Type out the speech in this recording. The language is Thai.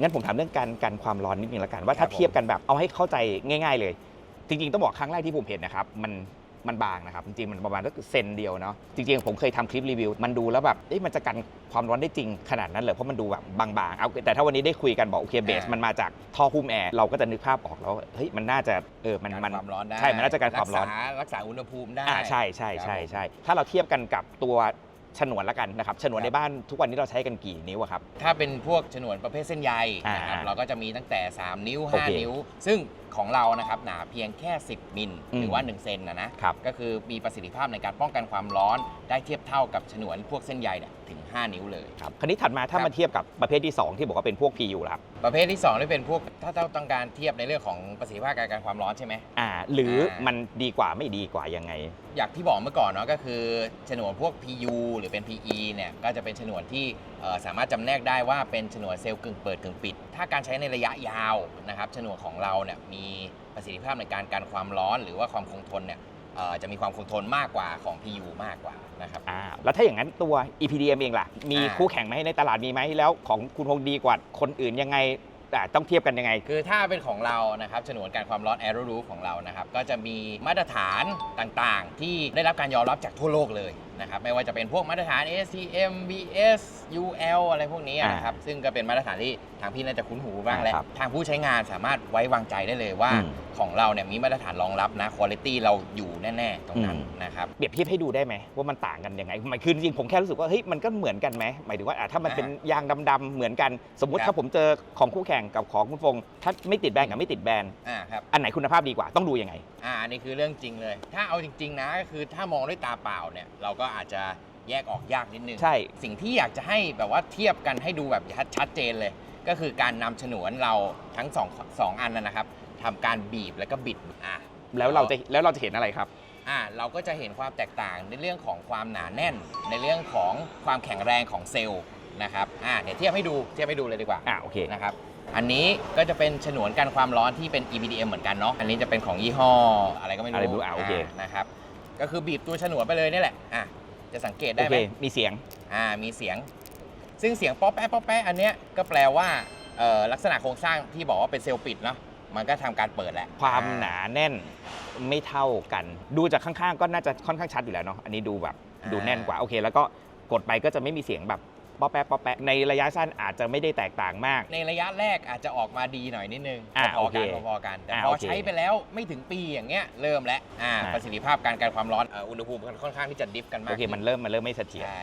งั้นผมถามเรื่องการกันความร้อนนิดนึงละกันว่าครัถ้าบผมเทียบกันแบบเอาให้เข้าใจง่าย ๆ เลย จริงๆต้องบอกครั้งแรกที่ผมเห็นนะครับมันมันบางนะครับจริงๆมันประมาณสักเซนเดียวเนาะจริงๆผมเคยทำคลิปรีวิว มันดูแล้วแบบเอ๊ะมันจะกันความร้อนได้จริงขนาดนั้นเลยเพราะมันดูแบบบางๆเอาแต่ถ้าวันนี้ได้คุยกันบอกโอเคเบสมันมาจากท่อหุ้มแอร์เราก็จะนึกภาพออกแล้วว่าเฮ้ยมันน่าจะเออมันกันมันความร้อนได้ใช่มันน่าจะกันความร้อนรักษารักษาอุณหภูมิได้อ่าใช่ใช่ใช่ใช่ถ้าเราเทียบกันกับตัว ฉนวนละกันนะครับฉนวนครับในบ้านทุกวันนี้เราใช้กันกี่นิ้วอะครับ ถ้าเป็นพวกฉนวนประเภทเส้นใยนะครับอ่าเราก็จะมีตั้งแต่ 3 นิ้ว โอเค5 นิ้ว ซึ่งของเรานะครับหนาเพียงแค่ 10 มิลอืมหรือว่า 1 เซนนะนะครับ ก็คือมีประสิทธิภาพในการป้องกันความร้อนได้เทียบเท่ากับฉนวนพวกเส้นใยเนี่ยถึง 5 นิ้วเลย ครับคราวนี้ถัดมาถ้าครับมาเทียบกับประเภทที่ 2 ที่บอกว่าเป็นพวก PU ล่ะครับประเภทที่2นี่เป็นพวกถ้าเราต้องการเทียบในเรื่องของประสิทธิภาพการกันความร้อนใช่ไหม อ่าหรืออามั มันดีกว่าไม่ดีกว่ายังไง อย่างที่บอกเมื่อก่อนเนาะก็คือฉนวนพวก PU หรือเป็น PE เนี่ยก็จะเป็นฉนวนที่เอ่อสามารถจำแนกได้ว่าเป็นฉนวนเซลล์กึ่งเปิดกึ่งปิด ถ้าการใช้ในระยะยาวนะครับฉนวนของเราเนี่ยมีประสิทธิภาพในการกันความร้อน หรือว่าความคงทนเนี่ยเอ่อจะมีความคงทนมากกว่าของ PU มากกว่านะครับอ่าแล้วถ้าอย่างนั้นตัว EPDM เองล่ะ มีอ่าคู่แข่งไหมในตลาดมีไหมแล้วของคุณพงษ์ดีกว่าคนอื่นยังไงอ่าต้องเทียบกันยังไง คือถ้าเป็นของเรานะครับฉนวนการความร้อน Aero Roof ของเรานะครับ ก็จะมีมาตรฐานต่างๆ ที่ได้รับการยอมรับจากทั่วโลกเลย นะครับไม่ว่าจะเป็นพวกมาตรฐาน ASTM BS UL อะไรพวกนี้นะครับซึ่งก็เป็นมาตรฐานที่ทางพี่น่าจะคุ้นหูบ้างแล้วอ่าครับทางผู้ใช้งานสามารถไว้วางใจได้เลยว่าอืมของเราเนี่ยมีมาตรฐานรองรับนะคุณภาพเราอยู่แน่ๆตรงนั้นอืมนะครับเปรียบเทียบให้ดูได้ไหมว่ามันต่างกันยังไงหมายคือจริงๆผมแค่รู้สึกว่าเฮ้ยมันก็เหมือนกันไหมหมายถึงว่าอะถ้ามันอ่าเป็นยางดำๆเหมือนกัน สมมุติครับถ้าผมเจอของคู่แข่งกับของคุณฟงษ์ถ้าไม่ติดแบรนด์กับไม่ติดแบรนด์อ่าครับอันไหนคุณภาพดีกว่าต้องดูยังไงอ่าอันนี้คือเรื่องจริงเลย ถ้าเอาจริง ๆ นะก็คือถ้ามองด้วยตาเปล่าเนี่ยเราก็อาจจะแยกออกยากนิดนึงใช่ สิ่งที่อยากจะให้แบบว่าเทียบกันให้ดูแบบชัดชัดเจนเลย ก็คือการนำฉนวนเราทั้งสองสองอันนะนะครับทำการบีบแล้วก็บิดอะ แล้วเราจะแล้วเราจะเห็นอะไรครับ อะเราก็จะเห็นความแตกต่างในเรื่องของความหนาแน่น ในเรื่องของความแข็งแรงของเซลล์นะครับอะเดี๋ยวเทียบให้ดูเทียบให้ดูเลยดีกว่าอ่าโอเค นะครับอันนี้ก็จะเป็นฉนวนกันความร้อนที่เป็น EPDM เหมือนกันเนาะอันนี้จะเป็นของยี่ห้ออะไรก็ไม่อะไรไม่รู้รู้อะโอเค นะครับก็คือบีบตัวฉนวนไปเลยนี่แหละอะ จะสังเกตโอได้ไหเคมมีเสียง อ่ามีเสียง ซึ่งเสียงป๊อปแป๊ะป๊อปแป๊ะอันเนี้ยก็แปลว่าเอ่อลักษณะโครงสร้างที่บอกว่าเป็นเซลล์ปิดเนาะมันก็ทำการเปิดแหละความอ่หนาแน่นไม่เท่ากัน ดูจากข้างๆ ก็น่าจะค่อนข้างชัดอยู่แล้วเนาะอันนี้ดูแบบดูแน่นกว่าโอเค แล้วก็กดไปก็จะไม่มีเสียงแบบ ป๊อปแป๊ะป๊อปแป๊ะในระยะสั้นอาจจะไม่ได้แตกต่างมาก ในระยะแรกอาจจะออกมาดีหน่อยนิดนึงอ่าพอๆกันโอเคพอๆกัน แต่อ่าพอโอเคใช้ไปแล้วไม่ถึงปีอย่างเงี้ยเริ่มแล้วอ่าอ่า ประสิทธิภาพการกันความร้อนเอ่ออุณหภูมิค่อนข้างที่จะดิฟกันมากโอเค ขึ้ มันเริ่มมันเริ่มไม่เสถียรใช่